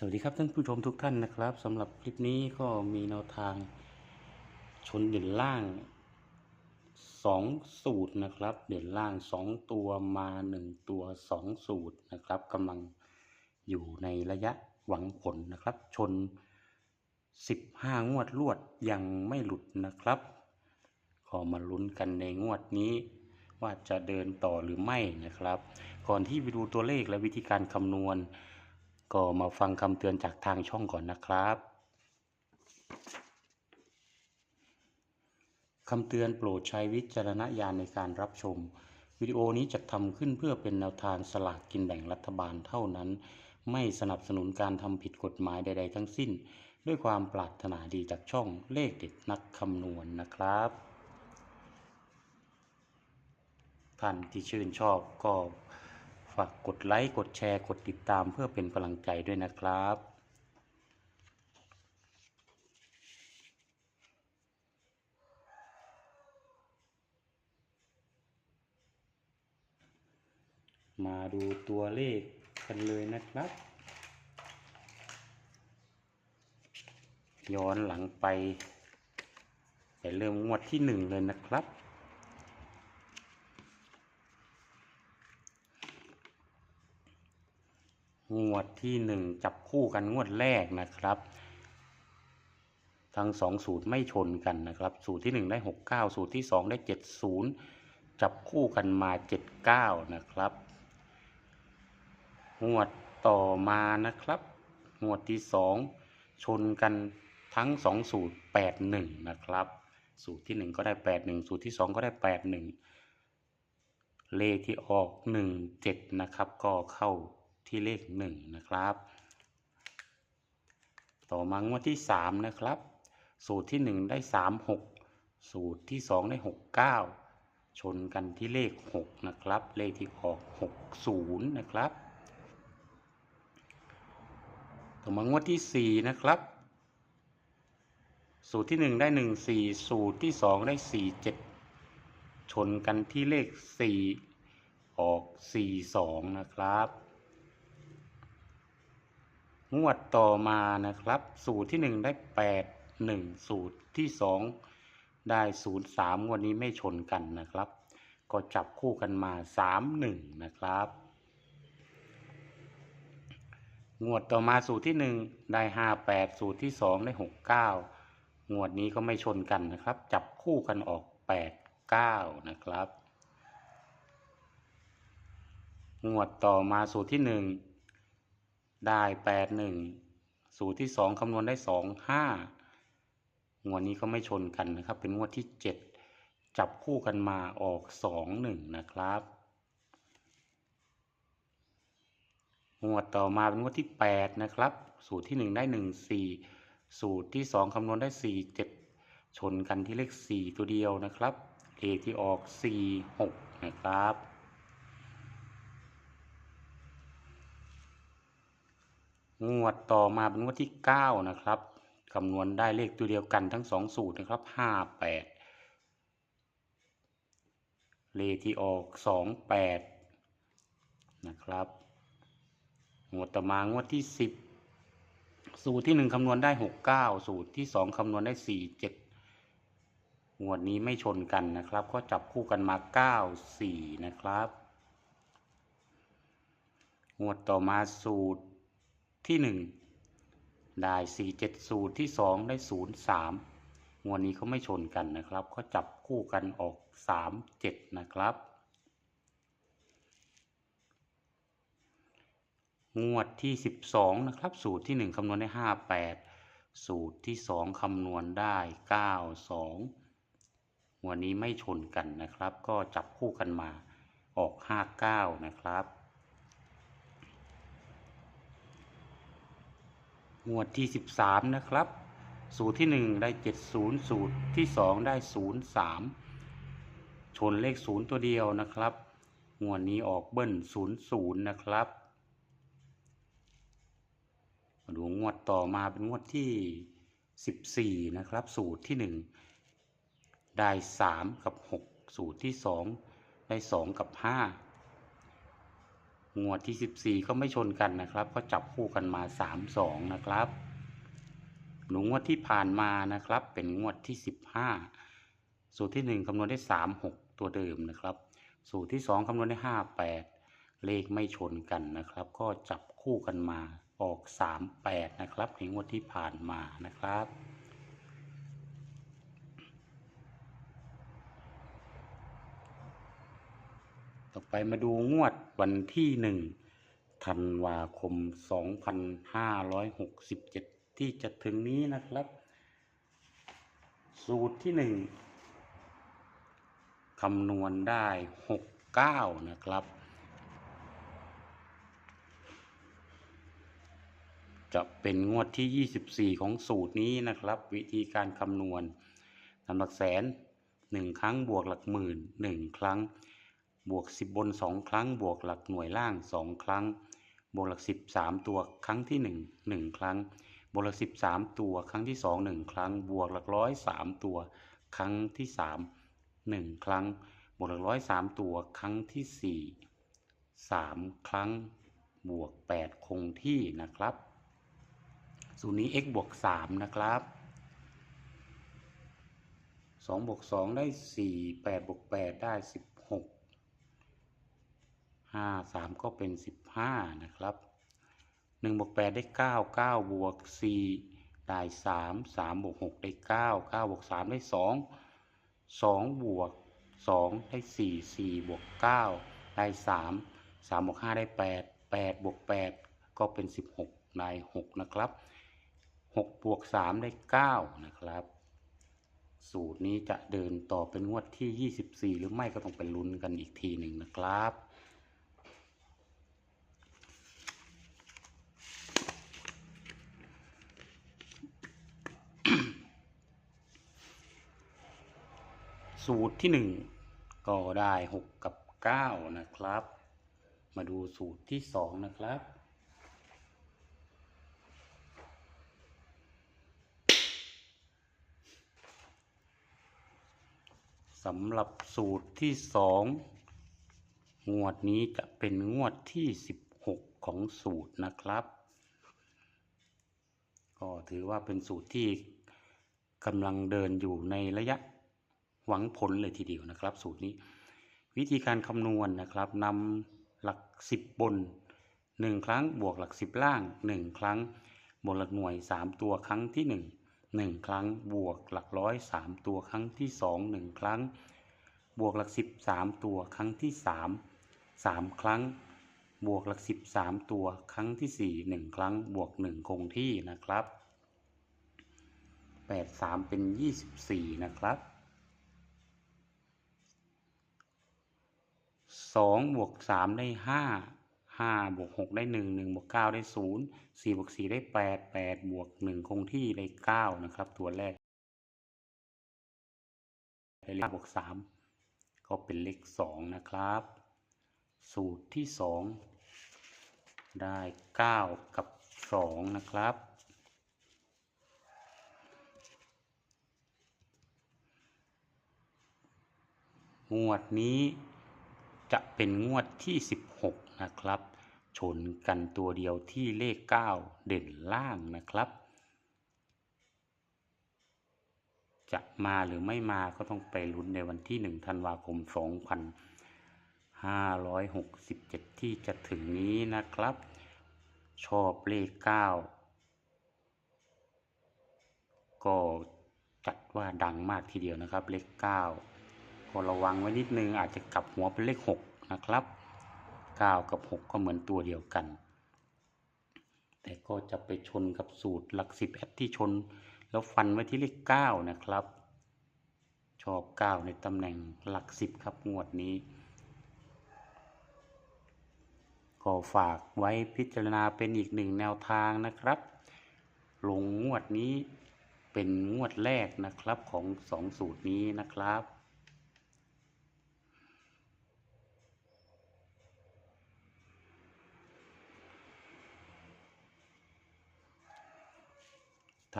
สวัสดีครับท่านผู้ชมทุกท่านนะครับสำหรับคลิปนี้ก็มีแนวทางชนเด่นล่างสองสูตรนะครับ เด่นล่างสองตัวมาหนึ่งตัวสองสูตรนะครับกำลังอยู่ในระยะหวังผลนะครับ ชนสิบห้างวดรวดยังไม่หลุดนะครับก็มาลุ้นกันในงวดนี้ ว่าจะเดินต่อหรือไม่นะครับ ก่อนที่ไปดูตัวเลขและวิธีการคำนวณ ก็มาฟังคำเตือนจากทางช่องก่อนนะครับคำเตือนโปรดใช้วิจารณญาณในการรับชม วิดีโอนี้จะทำขึ้นเพื่อเป็นแนวทางสลากกินแบ่งรัฐบาลเท่านั้น ไม่สนับสนุนการทำผิดกฎหมายใด ๆ ทั้งสิ้น ด้วยความปรารถนาดีจากช่องเลขเด็ดนักคำนวณนะครับท่านที่ชื่นชอบก็ากกดไลค์ กดแชร์ กดติดตามเพื่อเป็นกำลังใจด้วยนะครับมาดูตัวเลขกันเลยนะครับ ย้อนหลังไป ไปเริ่มงวดที่หนึ่งเลยนะครับ งวดที่หนึ่งจับคู่กันงวดแรกนะครับ ทั้งสองสูตรไม่ชนกันนะครับ สูตรที่หนึ่งได้หกเก้าสูตรที่สองได้เจ็ดศูนย์จับคู่กันมาเจ็ดเก้านะครับ งวดต่อมานะครับ งวดที่สองชนกันทั้งสองสูตรแปดหนึ่งนะครับ สูตรที่หนึ่งก็ได้แปดหนึ่งสูตรที่สองก็ได้แปดหนึ่งเลขที่ออกหนึ่งเจ็ดนะครับ ก็เข้า ที่เลขหนึ่งนะครับ ต่อมางวดที่สามนะครับ สูตรที่หนึ่งได้สามหกสูตรที่สองได้หกเก้าชนกันที่เลขหกนะครับ เลขที่ออกหกศูนย์นะครับ ต่อมางวดที่สี่นะครับ สูตรที่หนึ่งได้หนึ่งสี่สูตรที่สองได้สี่เจ็ดชนกันที่เลขสี่ออกสี่สองนะครับ งวดต่อมานะครับ สูตรที่หนึ่งได้แปดหนึ่งสูตรที่สองได้ศูนย์สามงวดนี้ไม่ชนกันนะครับ ก็จับคู่กันมาสามหนึ่งนะครับ งวดต่อมาสูตรที่หนึ่งได้ห้าแปดสูตรที่สองได้หกเก้างวดนี้ก็ไม่ชนกันนะครับ จับคู่กันออกแปดเก้านะครับ งวดต่อมาสูตรที่หนึ่ง ได้แปดหนึ่งสูตรที่สองคำนวณได้สองห้างวดนี้ก็ไม่ชนกันนะครับ เป็นงวดที่เจ็ดจับคู่กันมาออกสองหนึ่งนะครับงวดต่อมาเป็นงวดที่แปดนะครับ สูตรที่หนึ่งได้หนึ่งสี่สูตรที่สองคำนวณได้สี่เจ็ดชนกันที่เลขสี่ตัวเดียวนะครับเลขที่ออกสี่หกนะครับ งวดต่อมาเป็นงวดที่เก้านะครับคำนวณได้เลขตัวเดียวกันทั้งสองสูตรนะครับห้าแปดเลขที่ออกสองแปดนะครับ งวดต่อมางวดที่สิบสูตรที่หนึ่งคำนวณได้หกเก้าสูตรที่สองคำนวณได้สี่เจ็ดงวดนี้ไม่ชนกันนะครับ ก็จับคู่กันมาเก้าสี่นะครับ งวดต่อมาสูตร ที่หนึ่งได้สี่เจ็ดสูตรที่สองได้ศูนย์สามงวดนี้เขาไม่ชนกันนะครับ ก็จับคู่กันออกสามเจ็ดนะครับ งวดที่สิบสองนะครับ สูตรที่หนึ่งคำนวณได้ห้าแปดสูตรที่สองคำนวณได้เก้าสองงวดนี้ไม่ชนกันนะครับ ก็จับคู่กันมาออกห้าเก้านะครับ งวดที่สิบสามนะครับ สูตรที่หนึ่งได้เจ็ดศูนย์สูตรที่สองได้ศูนย์สามชนเลขศูนย์ตัวเดียวนะครับ งวดนี้ออกเบิ้ลศูนย์ศูนย์นะครับ มาดูงวดต่อมาเป็นงวดที่สิบสี่นะครับ สูตรที่หนึ่งได้สามกับหกสูตรที่สองได้สองกับห้า งวดที่ 14 ก็ไม่ชนกันนะครับ ก็จับคู่กันมา 3 2 นะครับหนูงวดที่ผ่านมานะครับ เป็นงวดที่ 15 สูตรที่ 1 คำนวณได้ 3 6 ตัวเดิมนะครับ สูตรที่ 2 คำนวณได้ 5 8 เลขไม่ชนกันนะครับ ก็จับคู่กันมาออก 3 8 นะครับในงวดที่ผ่านมานะครับ ต่อไปมาดูงวดวันที่หนึ่งธันวาคม 2567 ที่จะถึงนี้นะครับ สูตรที่หนึ่งคำนวณได้ 69 นะครับ จะเป็นงวดที่ 24 ของสูตรนี้นะครับ วิธีการคำนวณนำหลักแสน 1 ครั้งบวกหลักหมื่น 1 ครั้ง บวก 10 บน 2 ครั้ง บวกหลักหน่วยล่าง 2 ครั้ง บวกหลัก 13 ตัวครั้งที่ 1 1 ครั้ง บวกหลัก 13 ตัวครั้งที่ 2 1 ครั้ง บวกหลักร้อย3ตัว ครั้งที่ 3 1 ครั้ง บวกหลักร้อย3ตัวครั้งที่ 4 3 ครั้ง บวก 8 คงที่นะครับ สูตรนี้ x บวก 3 นะครับ2บวก2ได้ 4 8บวก8ได้ 16 5 3ก็เป็น15นะครับ1บวก8ได้9 9บวก4ได้3 3บวก6ได้9 9บวก3ได้2 2บวก2ได้4 4บวก9ได้3 3บวก5ได้8 8บวก8ก็เป็น16ได้6นะครับ6บวก3ได้9นะครับ สูตรนี้จะเดินต่อเป็นงวดที่24หรือไม่ก็ต้องไปลุ้นกันอีกทีหนึ่งนะครับ สูตรที่ 1 ก็ได้ 6 กับ 9 นะครับ มาดูสูตรที่ 2 นะครับ สำหรับสูตรที่ 2 งวดนี้จะเป็นงวดที่ 16 ของสูตรนะครับ ก็ถือว่าเป็นสูตรที่กำลังเดินอยู่ในระยะ หวังผลเลยทีเดียวนะครับ สูตรนี้ วิธีการคำนวณนะครับนำหลัก 10 บน 1 ครั้งบวกหลัก 10 ล่าง 1 ครั้งบวกหลักหน่วย 3 ตัวครั้งที่ 1 1 ครั้งบวกหลักร้อย 3 ตัวครั้งที่ 2 1 ครั้ง บวกหลัก 10 3 ตัวครั้งที่ 3 3 ครั้ง บวกหลัก 10 3 ตัวครั้งที่ 4 1 ครั้งบวก 1 คงที่นะครับ 8 3 เป็น 24 นะครับ สองบวกสามได้ห้าห้าบวกหกได้หนึ่งหนึ่งบวกเก้าได้ศูนย์สี่บวกสี่ได้แปดแปดบวกหนึ่งคงที่ได้เก้านะครับ ตัวแรกได้เลขบวกสามก็เป็นเลขสองนะครับ สูตรที่สองได้เก้ากับสองนะครับงวดนี้ จะเป็นงวดที่ 16 นะครับ ชนกันตัวเดียวที่เลข 9 เด่นล่างนะครับ จะมาหรือไม่มาก็ต้องไปลุ้นในวันที่ 1 ธันวาคม 2567 ที่จะถึงนี้นะครับ ชอบเลข 9 ก็จัดว่าดังมากทีเดียวนะครับ เลข 9 ก็ระวังไว้นิดนึงอาจจะกลับหัวเป็นเลข6นะครับ9กับ6ก็เหมือนตัวเดียวกัน แต่ก็จะไปชนกับสูตรหลัก10แอดที่ชน แล้วฟันไว้ที่เลข9นะครับ ชอบ9ในตำแหน่งหลัก10ครับงวดนี้ก็ฝากไว้พิจารณาเป็นอีกหนึ่งแนวทางนะครับ ลงงวดนี้เป็นงวดแรกนะครับของ2สูตรนี้นะครับ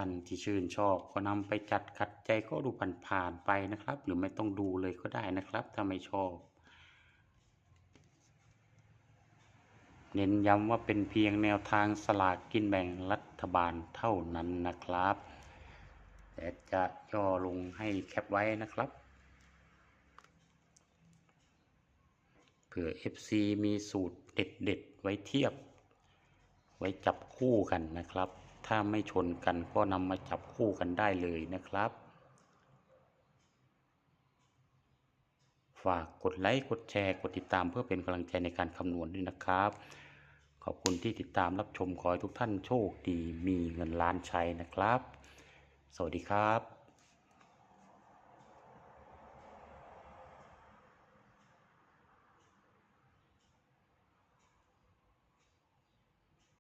ท่านที่ชื่นชอบก็นำไปจัดขัดใจก็ดูผ่านๆไปนะครับ หรือไม่ต้องดูเลยก็ได้นะครับ ถ้าไม่ชอบ เน้นย้ำว่าเป็นเพียงแนวทางสลากกินแบ่งรัฐบาลเท่านั้นนะครับแต่จะย่อลงให้แคปไว้นะครับเผื่อ FC มีสูตรเด็ดๆไว้เทียบ ไว้จับคู่กันนะครับ ถ้าไม่ชนกันก็นำมาจับคู่กันได้เลยนะครับ ฝากกดไลค์กดแชร์กดติดตามเพื่อเป็นกำลังใจในการคำนวณด้วยนะครับ ขอบคุณที่ติดตามรับชมขอให้ทุกท่านโชคดีมีเงินล้านใช้นะครับ สวัสดีครับ